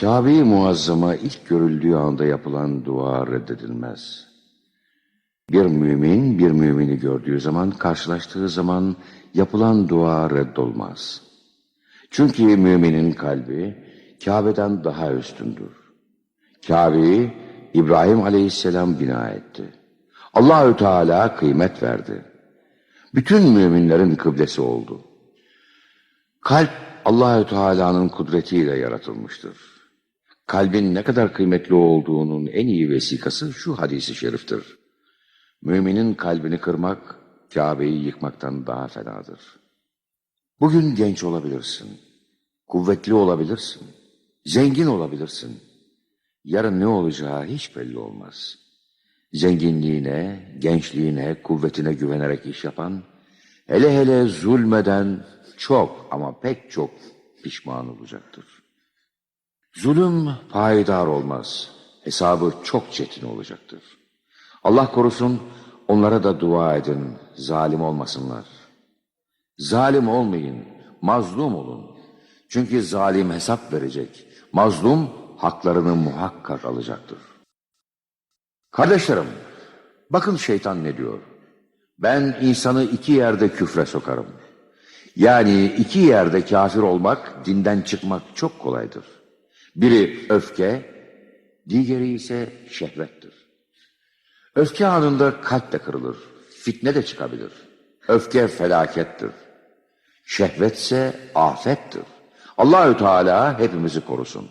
Kabe-i Muazzama ilk görüldüğü anda yapılan dua reddedilmez. Bir mümin bir mümini gördüğü zaman, karşılaştığı zaman yapılan dua reddolmaz. Çünkü müminin kalbi Kabe'den daha üstündür. Kabe'yi İbrahim Aleyhisselam bina etti. Allahü Teala kıymet verdi. Bütün müminlerin kıblesi oldu. Kalp Allahü Teala'nın kudretiyle yaratılmıştır. Kalbin ne kadar kıymetli olduğunun en iyi vesikası şu hadisi şeriftir. Müminin kalbini kırmak, Kabe'yi yıkmaktan daha fenadır. Bugün genç olabilirsin, kuvvetli olabilirsin, zengin olabilirsin. Yarın ne olacağı hiç belli olmaz. Zenginliğine, gençliğine, kuvvetine güvenerek iş yapan, hele hele zulmeden çok ama pek çok pişman olacaktır. Zulüm payidar olmaz. Hesabı çok çetin olacaktır. Allah korusun onlara da dua edin, zalim olmasınlar. Zalim olmayın, mazlum olun. Çünkü zalim hesap verecek. Mazlum haklarını muhakkak alacaktır. Kardeşlerim, bakın şeytan ne diyor. Ben insanı iki yerde küfre sokarım. Yani iki yerde kafir olmak, dinden çıkmak çok kolaydır. Biri öfke, diğeri ise şehvettir. Öfke anında kalp de kırılır, fitne de çıkabilir. Öfke felakettir. Şehvetse afettir. Allahü Teala hepimizi korusun.